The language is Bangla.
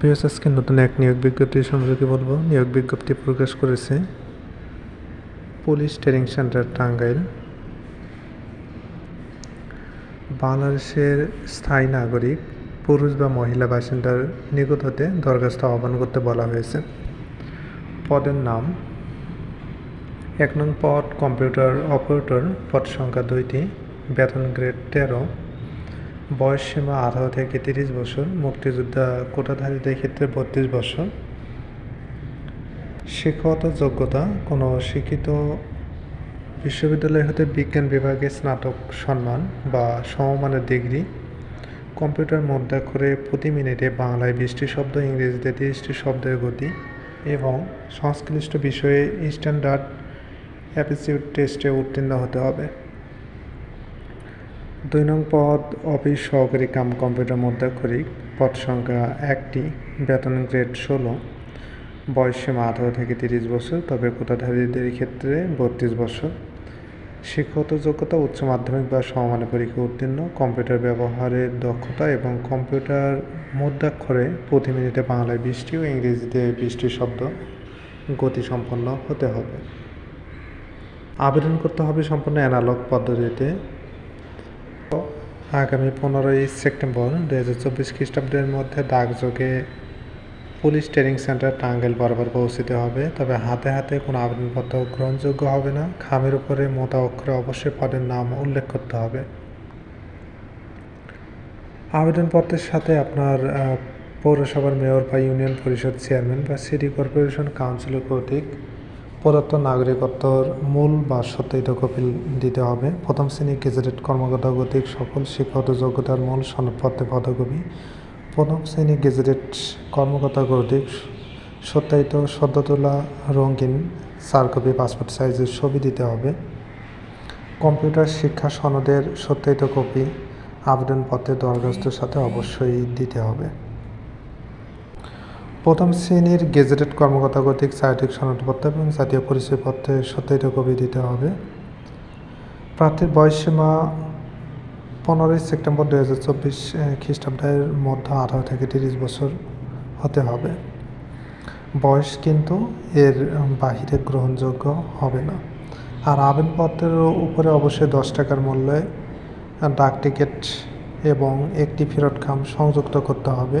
বিএস আজকে নতুন এক নিয়োগ বিজ্ঞপ্তি সম্পর্কে বলব। নিয়োগ বিজ্ঞপ্তি প্রকাশ করেছে পুলিশ ট্রেনিং সেন্টার টাঙ্গাইল। বাংলাদেশের স্থায়ী নাগরিক, পুরুষ বা মহিলা বাসিন্দার নিকট হতে দরখাস্ত আহ্বান করতে বলা হয়েছে। পদের নাম, এক নং পদ, কম্পিউটার অপারেটর, পদ সংখ্যা দুইটি, বেতন গ্রেড তেরো। বয়স সীমা আঠারো থেকে তিরিশ বছর, মুক্তিযোদ্ধা কোটাধারীদের ক্ষেত্রে বত্রিশ বছর। শিক্ষাগত যোগ্যতা, কোনো শিক্ষিত বিশ্ববিদ্যালয় হতে বিজ্ঞান বিভাগে স্নাতক সম্মান বা সমমানের ডিগ্রি। কম্পিউটার মধ্যাক্ষরে প্রতি মিনিটে বাংলায় বিশটি শব্দ, ইংরেজিতে তিরিশটি শব্দের গতি এবং সংশ্লিষ্ট বিষয়ে স্ট্যান্ডার্ড অ্যাপিটিউড টেস্টে উত্তীর্ণ হতে হবে। দুই নং পদ, অফিস সহকারী কাম কম্পিউটার মধ্যাক্ষরিক, পদ সংখ্যা একটি বেতন গ্রেড ষোলো। বয়স সীমা আঠারো থেকে তিরিশ বছর, তবে কোটাধারীদের ক্ষেত্রে বত্রিশ বছর। শিক্ষাগত যোগ্যতা উচ্চ মাধ্যমিক বা সমমানের পরীক্ষা উত্তীর্ণ, কম্পিউটার ব্যবহারের দক্ষতা এবং কম্পিউটার মধ্যাক্ষরে প্রতি মিনিটে বাংলায় বৃষ্টি ও ইংরেজিতে বৃষ্টি শব্দ গতিসম্পন্ন হতে হবে। আবেদন করতে হবে সম্পূর্ণ অ্যানালগ পদ্ধতিতে আগামী পনেরোই সেপ্টেম্বর দু হাজার চব্বিশ খ্রিস্টাব্দের মধ্যে ডাকযোগে পুলিশ ট্রেনিং সেন্টার টাঙ্গেল বরাবর পৌঁছতে হবে। তবে হাতে হাতে কোনো আবেদনপত্র গ্রহণযোগ্য হবে না। খামের উপরে মোটা অক্ষরে অবশ্যই পদের নাম উল্লেখ করতে হবে। আবেদনপত্রের সাথে আপনার পৌরসভার মেয়র বা ইউনিয়ন পরিষদ চেয়ারম্যান বা সিটি কর্পোরেশন কাউন্সিলর কর্তৃক প্রদত্ত নাগরিকত্বর মূল বা সত্যায়িত কপি দিতে হবে। প্রথম শ্রেণি গেজেটেড কর্মকর্তা কর্তৃক সকল শিক্ষাগত যোগ্যতার মূল সনদপত্রে ফটোকপি প্রথম শ্রেণি গেজেটেড কর্মকর্তা কর্তৃক সত্যায়িত সদ্য তোলা রঙিন চার কপি পাসপোর্ট সাইজের ছবি দিতে হবে। কম্পিউটার শিক্ষা সনদের সত্যায়িত কপি, আবেদনপত্রের দরখাস্তের সাথে অবশ্যই দিতে হবে। প্রথম শ্রেণির গেজেটেড কর্মকর্তা কর্তৃক চারিত্রিক সনদপত্র এবং জাতীয় পরিচয়পত্রের সত্যায়িত কপি দিতে হবে। প্রার্থীর বয়সসীমা পনেরোই সেপ্টেম্বর দু হাজার চব্বিশ খ্রিস্টাব্দের মধ্যে আঠারো থেকে তিরিশ বছর হতে হবে। বয়স কিন্তু এর বাহিরে গ্রহণযোগ্য হবে না। আর আবেদনপত্রের উপরে অবশ্যই দশ টাকার মূল্যে ডাক টিকিট এবং একটি ফেরত খাম সংযুক্ত করতে হবে।